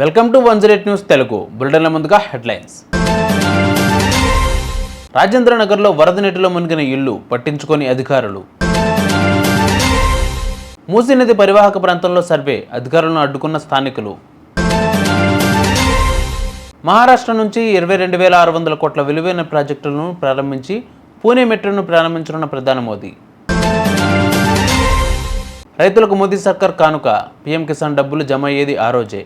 Welcome to one zero news Telugu. బులెటిన్ల ముందుగా headlines. Rajendra నగర్లో వరద నీటిలో మునిగిన ఇల్లు పట్టించుకొని అధికారులు. మూసీ నది పరివాహక ప్రాంతంలో సర్వే అధికారులను అడ్డుకున్న స్థానికులు. మహారాష్ట్ర నుంచి ఇరవై రెండు వేల ఆరు వందల కోట్ల విలువైన ప్రాజెక్టులను ప్రారంభించి పూణే మెట్రోను ప్రారంభించనున్న ప్రధాని మోదీ. రైతులకు మోదీ సర్కార్ కానుక పీఎం కిసాన్ డబ్బులు జమ అయ్యేది ఆ రోజే.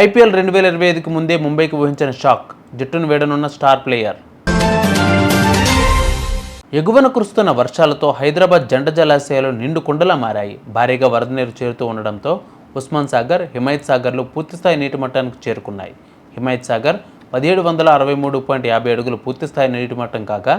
ఐపీఎల్ రెండు వేల ఇరవై ఐదుకి ముందే ముంబైకి ఊహించిన షాక్. జట్టును వేడనున్న స్టార్ ప్లేయర్. ఎగువన కురుస్తున్న వర్షాలతో హైదరాబాద్ జంట జలాశయాలు నిండు కుండలా మారాయి. భారీగా వరద నీరు చేరుతూ ఉండడంతో ఉస్మాన్ సాగర్ హిమాయత్ సాగర్లు పూర్తిస్థాయి నీటి మట్టానికి చేరుకున్నాయి. హిమాయత్ సాగర్ పదిహేడు వందల అరవై మూడు పాయింట్ యాభై అడుగులు పూర్తిస్థాయి నీటి మట్టం కాగా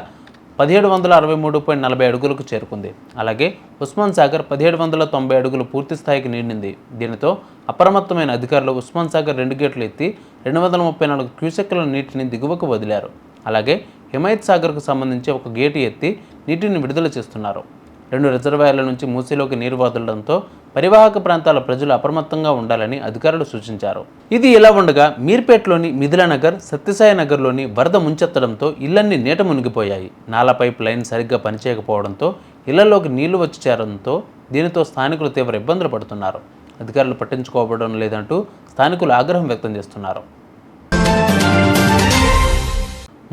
పదిహేడు వందల అరవై మూడు పాయింట్ నలభై అడుగులకు చేరుకుంది. అలాగే ఉస్మాన్ సాగర్ పదిహేడు వందల తొంభై అడుగులు పూర్తి స్థాయికి నిండింది. దీనితో అప్రమత్తమైన అధికారులు ఉస్మాన్ సాగర్ రెండు గేట్లు ఎత్తి రెండు వందల ముప్పై నాలుగు క్యూసెక్కుల నీటిని దిగువకు వదిలారు. అలాగే హిమాయత్ సాగర్కు సంబంధించి ఒక గేటు ఎత్తి నీటిని విడుదల చేస్తున్నారు. రెండు రిజర్వాయర్ల నుంచి మూసీలోకి నీరు వదలడంతో పరివాహక ప్రాంతాల ప్రజలు అప్రమత్తంగా ఉండాలని అధికారులు సూచించారు. ఇది ఇలా ఉండగా మీర్పేట్లోని మిథిలానగర్ సత్యసాయి నగర్లోని వరద ముంచెత్తడంతో ఇళ్ళన్నీ నీట మునిగిపోయాయి. నాలా పైప్ లైన్ సరిగ్గా పనిచేయకపోవడంతో ఇళ్ళలోకి నీళ్ళు వచ్చి చేరడంతో దీనితో స్థానికులు తీవ్ర ఇబ్బందులు పడుతున్నారు. అధికారులు పట్టించుకోవడం లేదంటూ స్థానికులు ఆగ్రహం వ్యక్తం చేస్తున్నారు.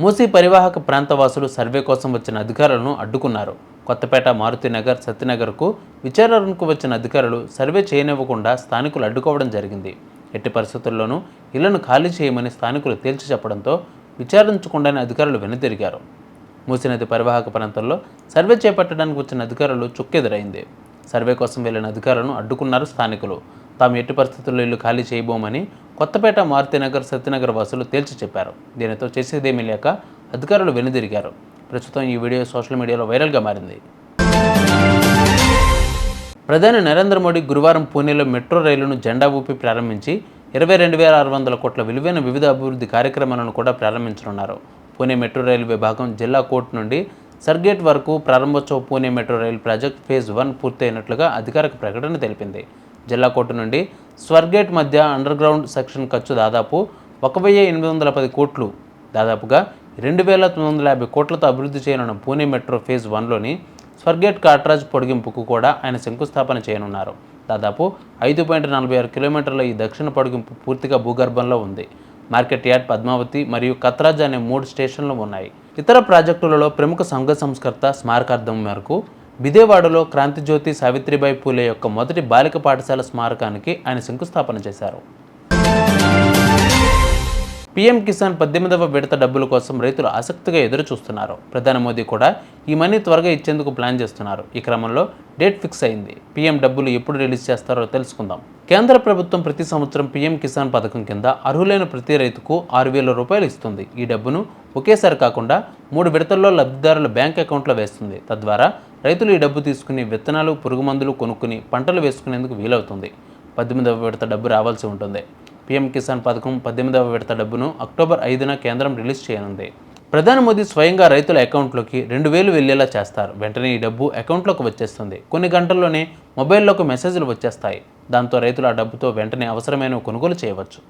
మూసీ పరివాహక ప్రాంతవాసులు సర్వే కోసం వచ్చిన అధికారులను అడ్డుకున్నారు. కొత్తపేట మారుతినగర్ సత్యనగర్కు విచారణకు వచ్చిన అధికారులు సర్వే చేయనివ్వకుండా స్థానికులు అడ్డుకోవడం జరిగింది. ఎట్టి పరిస్థితుల్లోనూ ఇళ్ళను ఖాళీ చేయమని స్థానికులు తేల్చి చెప్పడంతో విచారించకుండానే అధికారులు వెనుతిరిగారు మూసీ నది పరివాహక ప్రాంతంలో సర్వే చేపట్టడానికి వచ్చిన అధికారులు చుక్కెదురైంది. సర్వే కోసం వెళ్ళిన అధికారులను అడ్డుకున్నారు స్థానికులు. తాము ఎట్టి పరిస్థితుల్లో ఇల్లు ఖాళీ చేయబోమని కొత్తపేట మారుతినగర్ సత్యనగర్ వాసులు తేల్చి చెప్పారు. దీనితో చేసేదేమీ లేక అధికారులు వెనుదిరిగారు. ప్రస్తుతం ఈ వీడియో సోషల్ మీడియాలో వైరల్గా మారింది. ప్రధాని నరేంద్ర మోడీ గురువారం పూణేలో మెట్రో రైలును జెండా ఊపి ప్రారంభించి ఇరవై రెండు వేల ఆరు వందల కోట్ల విలువైన వివిధ అభివృద్ధి కార్యక్రమాలను కూడా ప్రారంభించనున్నారు. పూణే మెట్రో రైలు విభాగం జిల్లా కోర్టు నుండి సర్గేట్ వరకు ప్రారంభోత్సవ పూణే మెట్రో రైలు ప్రాజెక్ట్ ఫేజ్ వన్ పూర్తయినట్లుగా అధికారిక ప్రకటన తెలిపింది. జిల్లా కోర్టు నుండి స్వర్గేట్ మధ్య అండర్ గ్రౌండ్ సెక్షన్ ఖర్చు దాదాపు ఒక వెయ్యి ఎనిమిది వందల పది కోట్లు. దాదాపుగా రెండు వేల తొమ్మిది వందల యాభై కోట్లతో అభివృద్ధి చేయనున్న పూణే మెట్రో ఫేజ్ వన్లోని స్వర్గేట్ కాట్రాజ్ పొడిగింపుకు కూడా ఆయన శంకుస్థాపన చేయనున్నారు. దాదాపు ఐదు పాయింట్ నలభై ఆరు కిలోమీటర్ల ఈ దక్షిణ పొడిగింపు పూర్తిగా భూగర్భంలో ఉంది. మార్కెట్ యార్డ్ పద్మావతి మరియు కత్రాజ్ అనే మూడు స్టేషన్లు ఉన్నాయి. ఇతర ప్రాజెక్టులలో ప్రముఖ సంఘ సంస్కర్త స్మారకార్థం మేరకు బిదేవాడలో క్రాంతిజ్యోతి సావిత్రిబాయి పూలే యొక్క మొదటి బాలిక పాఠశాల స్మారకానికి ఆయన శంకుస్థాపన చేశారు. పీఎం కిసాన్ పద్దెనిమిదవ విడత డబ్బుల కోసం రైతులు ఆసక్తిగా ఎదురు చూస్తున్నారు ప్రధాని మోదీ కూడా ఈ మనీ త్వరగా ఇచ్చేందుకు ప్లాన్ చేస్తున్నారు. ఈ క్రమంలో డేట్ ఫిక్స్ అయింది. పీఎం డబ్బులు ఎప్పుడు రిలీజ్ చేస్తారో తెలుసుకుందాం. కేంద్ర ప్రభుత్వం ప్రతి సంవత్సరం పీఎం కిసాన్ పథకం కింద అర్హులైన ప్రతి రైతుకు ఆరు వేల రూపాయలు ఇస్తుంది. ఈ డబ్బును ఒకేసారి కాకుండా మూడు విడతల్లో లబ్ధిదారుల బ్యాంక్ అకౌంట్లో వేస్తుంది. తద్వారా రైతులు ఈ డబ్బు తీసుకుని విత్తనాలు పురుగు మందులు కొనుక్కుని పంటలు వేసుకునేందుకు వీలవుతుంది. పద్దెనిమిదవ విడత డబ్బు రావాల్సి ఉంటుంది. పీఎం కిసాన్ పథకం పద్దెనిమిదవ విడత డబ్బును అక్టోబర్ ఐదున కేంద్రం రిలీజ్ చేయనుంది. ప్రధాని మోదీ స్వయంగా రైతుల అకౌంట్లోకి రెండు వేలు వెళ్ళేలా చేస్తారు. వెంటనే ఈ డబ్బు అకౌంట్లోకి వచ్చేస్తుంది. కొన్ని గంటల్లోనే మొబైల్లోకి మెసేజ్లు వచ్చేస్తాయి. దాంతో రైతులు ఆ డబ్బుతో వెంటనే అవసరమైన కొనుగోలు చేయవచ్చు.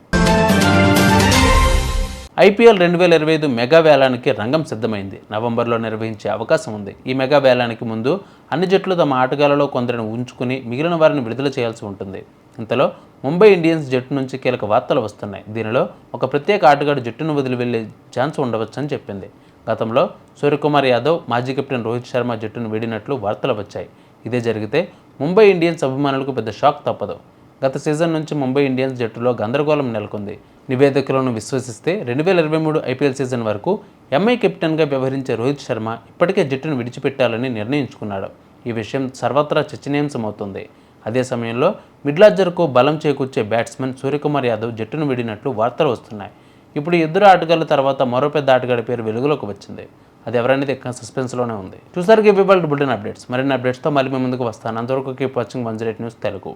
ఐపీఎల్ రెండు వేల ఇరవై ఐదు మెగా వేలానికి రంగం సిద్ధమైంది. నవంబర్లో నిర్వహించే అవకాశం ఉంది. ఈ మెగా వేలానికి ముందు అన్ని జట్లు తమ ఆటగాళ్ళలో కొందరిని ఉంచుకుని మిగిలిన వారిని విడుదల చేయాల్సి ఉంటుంది. ఇంతలో ముంబై ఇండియన్స్ జట్టు నుంచి కీలక వార్తలు వస్తున్నాయి. దీనిలో ఒక ప్రత్యేక ఆటగాడు జట్టును వదిలి వెళ్ళే ఛాన్స్ ఉండవచ్చని చెప్పింది. గతంలో సూర్యకుమార్ యాదవ్ మాజీ కెప్టెన్ రోహిత్ శర్మ జట్టును వీడినట్లు వార్తలు వచ్చాయి. ఇదే జరిగితే ముంబై ఇండియన్స్ అభిమానులకు పెద్ద షాక్ తప్పదు. గత సీజన్ నుంచి ముంబై ఇండియన్స్ జట్టులో గందరగోళం నెలకొంది. నివేదికలను విశ్వసిస్తే రెండు వేల ఇరవై మూడు ఐపీఎల్ సీజన్ వరకు ఎంఐ కెప్టెన్గా వ్యవహరించే రోహిత్ శర్మ ఇప్పటికే జట్టును విడిచిపెట్టాలని నిర్ణయించుకున్నాడు. ఈ విషయం సర్వత్రా చర్చనీయాంశమవుతుంది. అదే సమయంలో మిడ్లాజర్కు బలం చేకూర్చే బ్యాట్స్మెన్ సూర్యకుమార్ యాదవ్ జట్టును విడినట్లు వార్తలు వస్తున్నాయి. ఇప్పుడు ఇద్దరు ఆటగాళ్ళ తర్వాత మరో పెద్ద ఆటగాడి పేరు వెలుగులోకి వచ్చింది. అది ఎవరనేది ఎక్కడ సస్పెన్స్లోనే ఉంది. చూసారు ఇవ్వాలి బుల్టన్ అప్డేట్స్. మరిన్ని అప్డేట్స్తో మళ్ళీ మీ ముందుకు వస్తాను. అంతవరకు keep watching one news Telugu.